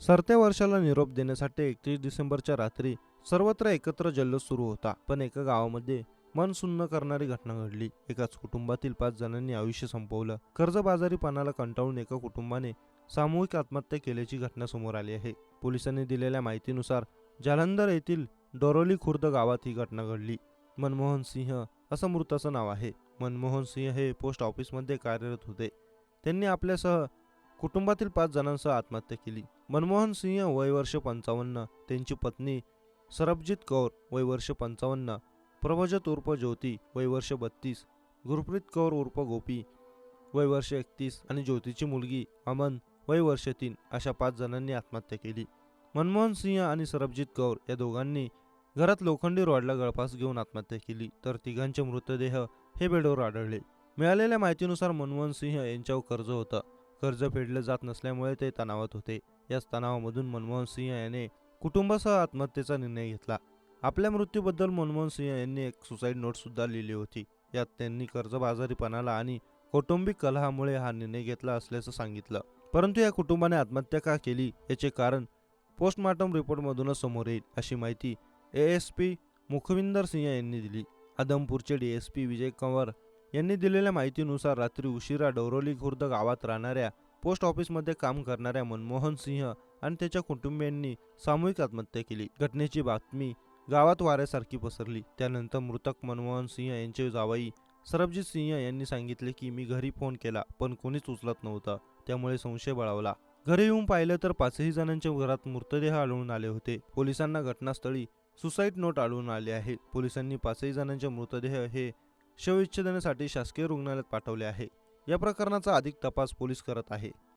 सरत्या वर्षाला निरोप देण्यासाठी एकतीस डिसेंबरच्या रात्री सर्वत्र एकत्र जल्लोष सुरू होता. पण एका गावामध्ये मन सुन्न करणारी घटना घडली. एकाच कुटुंबातील पाच जणांनी आयुष्य संपवलं. कर्जबाजारीपणाला कंटाळून एका कुटुंबाने सामूहिक आत्महत्या केल्याची घटना समोर आली आहे. पोलिसांनी दिलेल्या माहितीनुसार जालंधर येथील डोरोली खुर्द गावात ही घटना घडली. मनमोहन सिंह असं मृताचं नाव आहे. मनमोहन सिंह हे पोस्ट ऑफिसमध्ये कार्यरत होते. त्यांनी आपल्यासह कुटुंबातील पाच जणांसह आत्महत्या केली. मनमोहन सिंह वय वर्ष पंचावन्न त्यांची पत्नी सरबजीत कौर वय वर्ष पंचावन्न प्रभजत उर्फ ज्योती वय वर्ष बत्तीस गुरप्रीत कौर उर्फ गोपी वय वर्ष एकतीस आणि ज्योतीची मुलगी अमन वय वर्ष तीन अशा पाच जणांनी आत्महत्या केली. मनमोहन सिंह आणि सरबजीत कौर या दोघांनी घरात लोखंडी रॉडला गळफास घेऊन आत्महत्या केली तर तिघांचे मृतदेह हे बेडवर आढळले. मिळालेल्या माहितीनुसार मनमोहन सिंह यांच्यावर कर्ज होतं. कर्ज फेडलं जात नसल्यामुळे ते तणावात होते. याच तणावामधून मनमोहन सिंह याने कुटुंबासह आत्महत्येचा निर्णय घेतला. आपल्या मृत्यूबद्दल मनमोहन सिंह यांनी एक सुसाईड नोट सुद्धा लिहिली होती. यात त्यांनी कर्जबाजारीपणाला आणि कौटुंबिक कलहामुळे हा निर्णय घेतला असल्याचं सांगितलं. परंतु या कुटुंबाने आत्महत्या का केली? याचे कारण पोस्टमॉर्टम रिपोर्टमधूनच समोर येईल अशी माहिती A S P Mukhvinder Singh यांनी दिली. आदमपूरचे D S P Vijay Kanwar यांनी दिलेल्या माहितीनुसार रात्री उशिरा डौरोली खुर्द गावात राहणाऱ्या पोस्ट ऑफिसमध्ये काम करणाऱ्या मनमोहन सिंह आणि त्याच्या कुटुंबियांनी सामूहिक आत्महत्या केली. घटनेची बातमी गावात वाऱ्यासारखी पसरली. त्यानंतर मृतक मनमोहन सिंह यांचे जावई सरबजीत सिंह यांनी सांगितले की मी घरी फोन केला पण कोणीच उचलत नव्हतं. त्यामुळे संशय बळावला. घरी येऊन पाहिलं तर पाचही जणांच्या घरात मृतदेह आढळून आले होते. पोलिसांना घटनास्थळी सुसाईड नोट आढळून आले आहे. पोलिसांनी पाचही जणांचे मृतदेह हे शवविच्छेदनासाठी शासकीय रुग्णालयात पाठवले आहे. या प्रकरणाचा अधिक तपास पोलीस करत आहे.